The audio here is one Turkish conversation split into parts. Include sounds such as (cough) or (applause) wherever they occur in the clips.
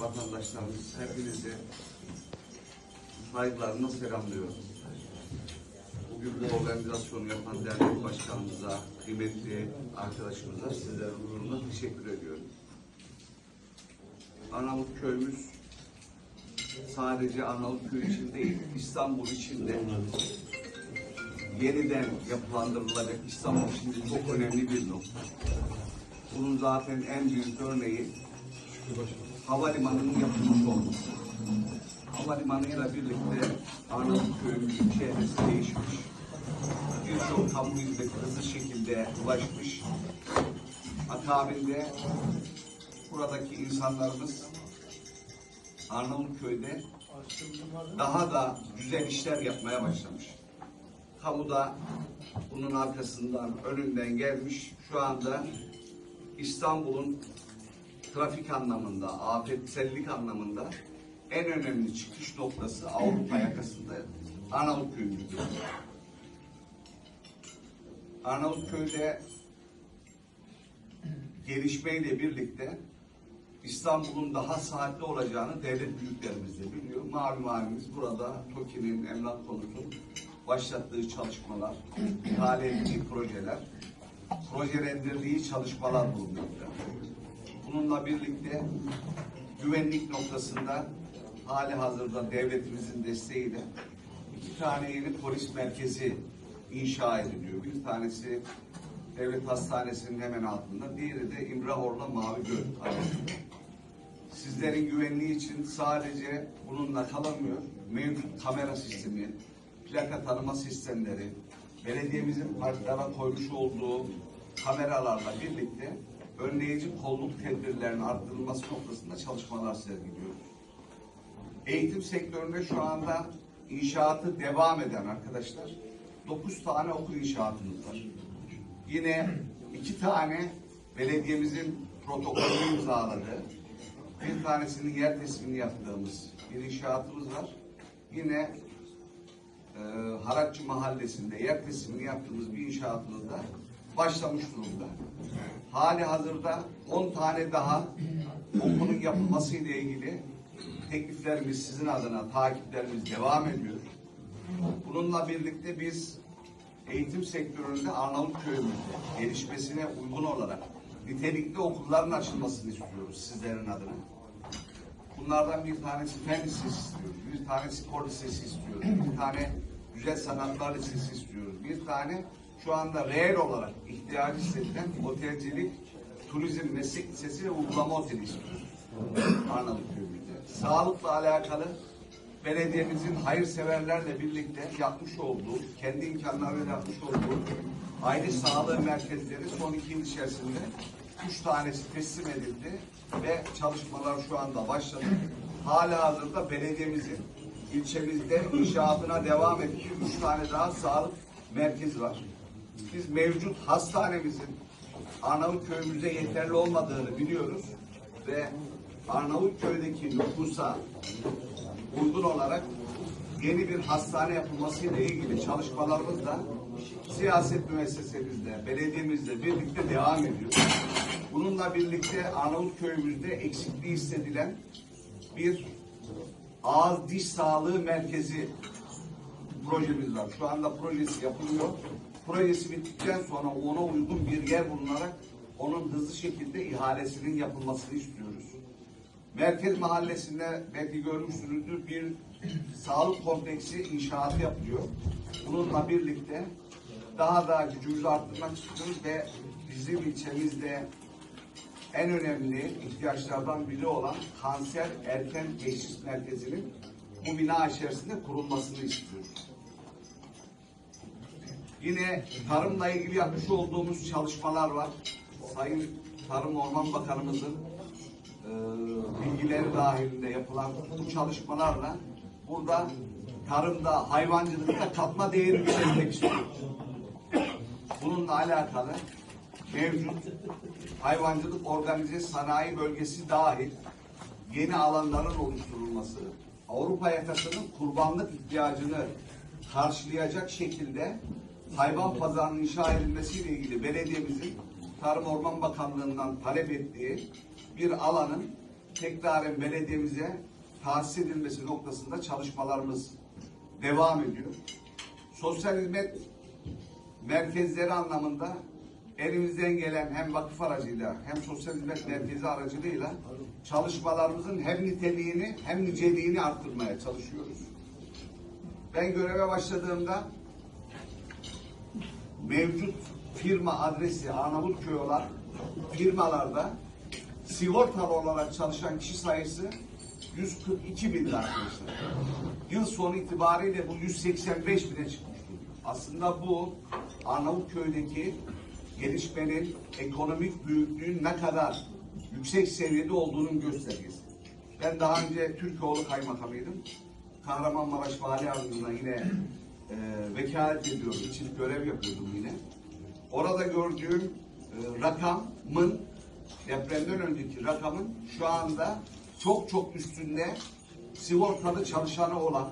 vatandaşlarımız hepinizi saygılarımla selamlıyorum. Bugün bu organizasyonu yapan dernek başkanımıza, kıymetli arkadaşımıza sizlerin huzurunda teşekkür ediyorum. Arnavut köyümüz sadece Arnavutköy için değil, İstanbul için de yeniden yapılandırılacak İstanbul de çok önemli bir nokta. Bunun zaten en büyük örneği havalimanının yapılmış olması. Havalimanıyla birlikte Arnavutköy'ümüzün çehresi değişmiş. Birçok kamu hizmeti hızlı şekilde ulaşmış. Akabinde buradaki insanlarımız Arnavutköy'de daha da güzel işler yapmaya başlamış. Kamuda bunun arkasından, önünden gelmiş. Şu anda İstanbul'un trafik anlamında, afetsellik anlamında en önemli çıkış noktası Avrupa yakasında Arnavutköy'ümüzdür. Arnavutköy'de gelişmeyle birlikte İstanbul'un daha saatli olacağını devlet büyüklerimiz de biliyor. Malum halimiz burada TOKİ'nin emlak konutunun başlattığı çalışmalar, ihale ettiği projeler, projelendirdiği çalışmalar bulunmakta. Bununla birlikte güvenlik noktasında hali hazırda devletimizin desteğiyle iki tane yeni polis merkezi inşa ediliyor. Bir tanesi devlet hastanesinin hemen altında, diğeri de İmrahor'la Mavi Göl. Sizlerin güvenliği için sadece bununla kalamıyor. Mevcut kamera sistemi, plaka tanıma sistemleri, belediyemizin parklara koymuş olduğu kameralarla birlikte önleyici kolluk tedbirlerinin arttırılması noktasında çalışmalar sergiliyoruz. Eğitim sektöründe şu anda inşaatı devam eden arkadaşlar 9 tane okul inşaatımız var. Yine iki tane belediyemizin protokolünü imzaladığı, bir tanesinin yer teslimini yaptığımız bir inşaatımız var. Yine e, Harakçı Mahallesi'nde yer teslimini yaptığımız bir inşaatımız da başlamış durumda. Hali hazırda 10 tane daha okulun yapılması ile ilgili tekliflerimiz sizin adına takiplerimiz devam ediyor. Bununla birlikte biz eğitim sektöründe Arnavutköy'ümüzde gelişmesine uygun olarak nitelikli okulların açılmasını istiyoruz sizlerin adına. Bunlardan bir tanesi fen lisesi istiyoruz, bir tanesi spor lisesi istiyoruz, bir tane güzel sanatlar lisesi istiyoruz, bir tane şu anda reel olarak ihtiyacı hissedilen otelcilik, turizm meslek lisesi ve uygulama oteli istiyoruz Arnavutköy'ümüzde. Sağlıkla alakalı belediyemizin hayırseverlerle birlikte yapmış olduğu, kendi imkanlarıyla yapmış olduğu aile sağlığı merkezleri son iki yıl içerisinde üç tanesi teslim edildi ve çalışmalar şu anda başladı. Hala hazırda belediyemizin ilçemizde inşaatına devam ettiği üç tane daha sağlık merkezi var. Biz mevcut hastanemizin Arnavutköy'ümüzde yeterli olmadığını biliyoruz ve Arnavutköy'deki nüfusa uygun olarak yeni bir hastane yapılması ile ilgili çalışmalarımız da siyaset müessesemizde, belediyemizle birlikte devam ediyor. Bununla birlikte Arnavutköy'ümüzde eksikliği hissedilen bir ağız diş sağlığı merkezi projemiz var. Şu anda projesi yapılıyor. Projesi bittikten sonra ona uygun bir yer bulunarak onun hızlı şekilde ihalesinin yapılmasını istiyoruz. Merkez Mahallesi'nde belki görmüşsünüzdür bir sağlık kompleksi inşaatı yapılıyor. Bununla birlikte daha da gücümüzü arttırmak istiyoruz ve bizim ilçemizde en önemli ihtiyaçlardan biri olan kanser erken teşhis merkezinin bu bina içerisinde kurulmasını istiyoruz. Yine tarımla ilgili yapmış olduğumuz çalışmalar var. Sayın Tarım Orman Bakanımızın e, bilgileri dahilinde yapılan bu çalışmalarla burada tarımda, hayvancılıkta katma değeri yükseltmek istiyoruz. Bununla alakalı mevcut hayvancılık organize sanayi bölgesi dahil yeni alanların oluşturulması, Avrupa yakasının kurbanlık ihtiyacını karşılayacak şekilde hayvan pazarının inşa edilmesiyle ilgili belediyemizin Tarım Orman Bakanlığı'ndan talep ettiği bir alanın tekraren belediyemize tahsis edilmesi noktasında çalışmalarımız devam ediyor. Sosyal hizmet merkezleri anlamında elimizden gelen hem vakıf aracıyla hem sosyal hizmet merkezi aracılığıyla çalışmalarımızın hem niteliğini hem niceliğini arttırmaya çalışıyoruz. Ben göreve başladığımda mevcut firma adresi Arnavutköy olan firmalarda sigortalı olarak çalışan kişi sayısı 142 bin arkadaşlar. Yıl sonu itibariyle bu 185 bine çıkmış. Aslında bu Arnavutköy'deki gelişmenin ekonomik büyüklüğün ne kadar yüksek seviyede olduğunun göstergesi. Ben daha önce Türkoğlu kaymakamıydım. Kahramanmaraş Vali Yardımcılığına yine e, vekalet ediyorum. için görev yapıyordum yine. Orada gördüğüm e, rakamın depremden önceki rakamın şu anda çok çok üstünde sigortalı çalışanı olan,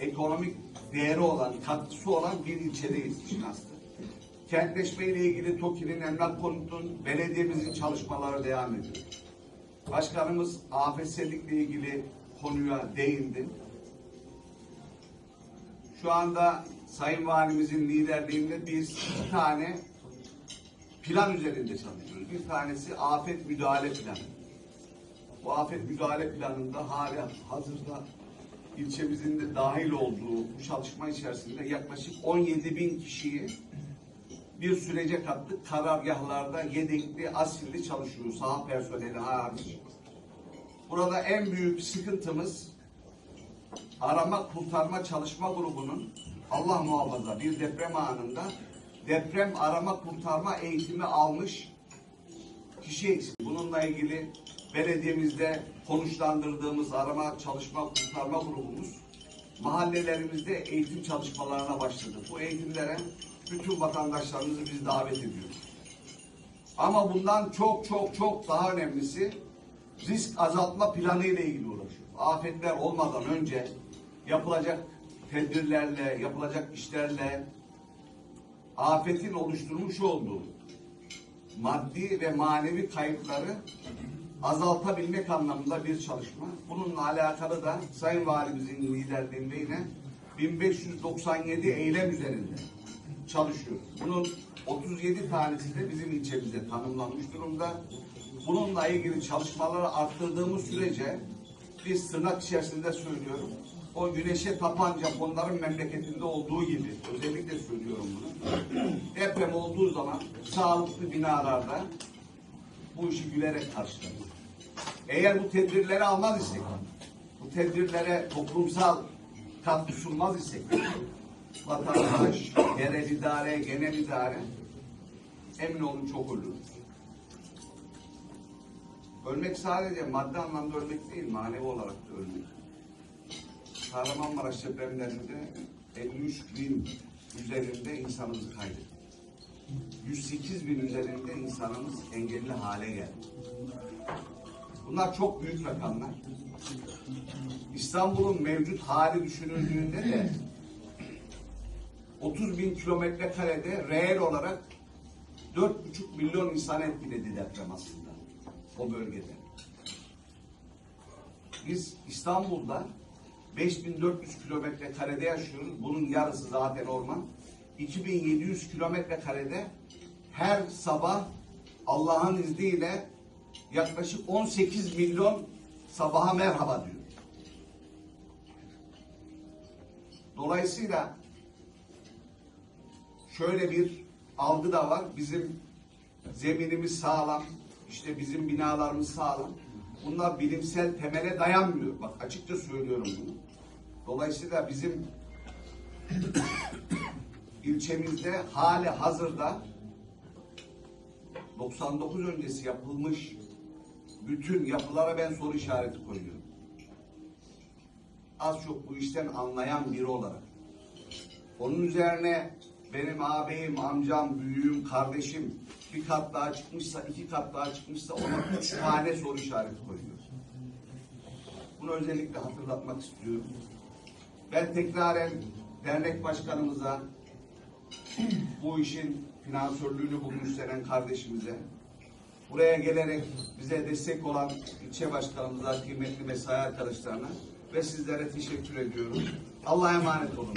ekonomik değeri olan, katkısı olan bir ilçedeyiz Şinas'ta. Kentleşme ile ilgili TOKİ'nin, emlak konutun, belediyemizin çalışmaları devam ediyor. Başkanımız afetsellikle ilgili konuya değindi. Şu anda Sayın Valimizin liderliğinde biz iki tane plan üzerinde çalışıyoruz. Bir tanesi afet müdahale planı. Bu afet müdahale planında hali hazırda ilçemizin de dahil olduğu bu çalışma içerisinde yaklaşık 17 bin kişiyi bir sürece kattık. Karargahlarda yedekli, asilli çalışıyor. Saha personeli hariç. Burada en büyük sıkıntımız arama kurtarma çalışma grubunun Allah muhafaza bir deprem anında deprem arama kurtarma eğitimi almış kişi eksik. Bununla ilgili belediyemizde konuşlandırdığımız arama çalışma kurtarma grubumuz mahallelerimizde eğitim çalışmalarına başladı. Bu eğitimlere bütün vatandaşlarımızı biz davet ediyoruz. Ama bundan çok çok çok daha önemlisi risk azaltma planı ile ilgili. Afetler olmadan önce yapılacak tedbirlerle, yapılacak işlerle afetin oluşturmuş olduğu maddi ve manevi kayıpları azaltabilmek anlamında bir çalışma. Bununla alakalı da Sayın Valimizin liderliğinde yine 1597 eylem üzerinde çalışıyoruz. Bunun 37 tanesi de bizim ilçemizde tanımlanmış durumda. Bununla ilgili çalışmaları arttırdığımız sürece biz tırnak içerisinde söylüyorum. O güneşe tapan Japonların memleketinde olduğu gibi özellikle söylüyorum bunu. (clears throat) Deprem olduğu zaman sağlıklı binalarda bu işi gülerek karşılarız. Eğer bu tedbirleri almaz isek, bu tedbirlere toplumsal katkı sunmaz isek, vatandaş, yerel idare, genel idare emin olun çok ölürüz. Ölmek sadece maddi anlamda ölmek değil, manevi olarak da ölmek. Kahramanmaraş depremlerinde 53 bin üzerinde insanımızı kaybettik. 108 bin üzerinde insanımız engelli hale geldi. Bunlar çok büyük rakamlar. İstanbul'un mevcut hali düşünüldüğünde de 30 bin kilometre karede reel olarak 4,5 milyon insan etkiledi deprem aslında o bölgede. Biz İstanbul'da 5400 kilometre karede yaşıyoruz. Bunun yarısı zaten orman. 2700 kilometre karede her sabah Allah'ın izniyle yaklaşık 18 milyon sabaha merhaba diyor. Dolayısıyla şöyle bir algı da var. Bizim zeminimiz sağlam, işte bizim binalarımız sağlam. Bunlar bilimsel temele dayanmıyor. Bak açıkça söylüyorum bunu. Dolayısıyla bizim (coughs) ilçemizde hali hazırda 99 öncesi yapılmış bütün yapılara ben soru işareti koyuyorum. Az çok bu işten anlayan biri olarak. Onun üzerine benim ağabeyim, amcam, büyüğüm, kardeşim bir kat daha çıkmışsa, iki kat daha çıkmışsa ona üç tane soru işareti koyuyor. Bunu özellikle hatırlatmak istiyorum. Ben tekraren dernek başkanımıza, bu işin finansörlüğünü bugün üstlenen kardeşimize Buraya gelerek bize destek olan ilçe başkanımıza, kıymetli mesai arkadaşlarına ve sizlere teşekkür ediyorum. Allah'a emanet olun.